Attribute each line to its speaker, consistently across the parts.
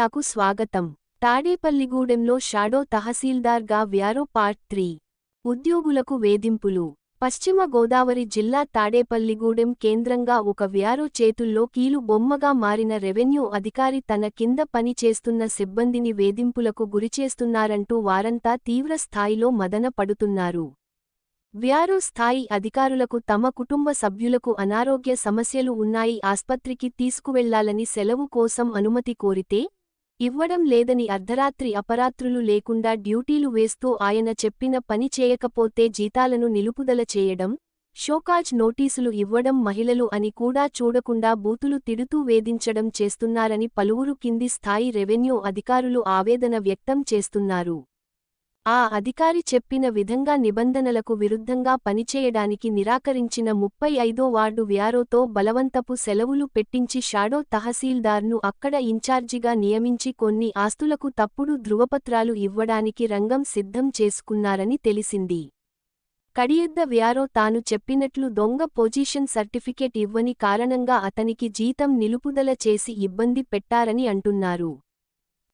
Speaker 1: మీడియాకు స్వాగతం. తాడేపల్లిగూడెంలో షాడో తహసీల్దార్గా వ్యారో పార్ట్ త్రీ. ఉద్యోగులకు వేధింపులు. పశ్చిమ గోదావరి జిల్లా తాడేపల్లిగూడెం కేంద్రంగా ఒక వ్యారో చేతుల్లో కీలు బొమ్మగా మారిన రెవెన్యూ అధికారి తన కింద పని చేస్తున్న సిబ్బందిని వేధింపులకు గురిచేస్తున్నారంటూ వారంతా తీవ్ర స్థాయిలో మదన పడుతున్నారు. వ్యారో స్థాయి అధికారులకు తమ కుటుంబ సభ్యులకు అనారోగ్య సమస్యలు ఉన్నాయి. ఆస్పత్రికి తీసుకువెళ్ళాలని సెలవు కోసం అనుమతి కోరితే ఇవ్వడం లేదని అర్ధరాత్రి అపరాత్రులు లేకుండా డ్యూటీలు వేస్తూ ఆయన చెప్పిన పని చేయకపోతే జీతాలను నిలుపుదల చేయడం షోకాజ్ నోటీసులు ఇవ్వడం మహిళలు అని కూడా చూడకుండా బూతులు తిడుతూ వేధించడం చేస్తున్నారని పలువురు కింది స్థాయి రెవెన్యూ అధికారులు ఆవేదన వ్యక్తం చేస్తున్నారు. ఆ అధికారి చెప్పిన విధంగా నిబంధనలకు విరుద్ధంగా పనిచేయడానికి నిరాకరించిన ముప్పై ఐదో వార్డు వ్యారోతో బలవంతపు సెలవులు పెట్టించి షాడో తహసీల్దార్ను అక్కడ ఇన్ఛార్జిగా నియమించి కొన్ని ఆస్తులకు తప్పుడు ధృవపత్రాలు ఇవ్వడానికి రంగం సిద్ధం చేసుకున్నారని తెలిసింది. కడియద్ద వ్యారో తాను చెప్పినట్లు దొంగ పొజిషన్ సర్టిఫికేట్ ఇవ్వని కారణంగా అతనికి జీతం నిలుపుదల చేసి ఇబ్బంది పెట్టారని అంటున్నారు.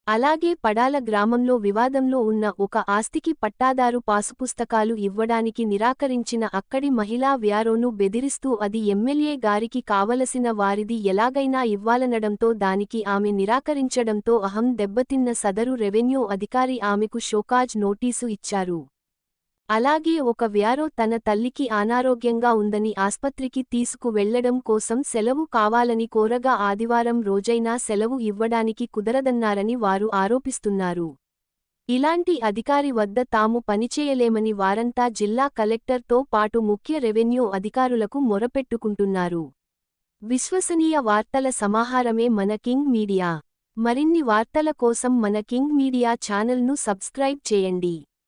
Speaker 1: అలాగే పడాల గ్రామంలో వివాదంలో ఉన్న ఒక ఆస్తికి పట్టాదారు పాసుపుస్తకాలు ఇవ్వడానికి నిరాకరించిన అక్కడి మహిళా వ్యారోను బెదిరిస్తూ అది ఎమ్మెల్యే గారికి కావలసిన వారిది ఎలాగైనా ఇవ్వాలనడంతో దానికి ఆమె నిరాకరించడంతో అహం దెబ్బతిన్న సదరు రెవెన్యూ అధికారి ఆమెకు షోకాజ్ నోటీసు ఇచ్చారు. అలాగే ఒక వ్యారో తన తల్లికి అనారోగ్యంగా ఉందని ఆస్పత్రికి తీసుకు వెళ్ళడం కోసం సెలవు కావాలని కోరగా ఆదివారం రోజైనా సెలవు ఇవ్వడానికి కుదరదన్నారని వారు ఆరోపిస్తున్నారు. ఇలాంటి అధికారి వద్ద తాము పనిచేయలేమని వారంతా జిల్లా కలెక్టర్తో పాటు ముఖ్య రెవెన్యూ అధికారులకు మొరపెట్టుకుంటున్నారు. విశ్వసనీయ వార్తల సమాహారమే మన కింగ్ మీడియా. మరిన్ని వార్తల కోసం మన కింగ్ మీడియా ఛానల్ను సబ్స్క్రైబ్ చేయండి.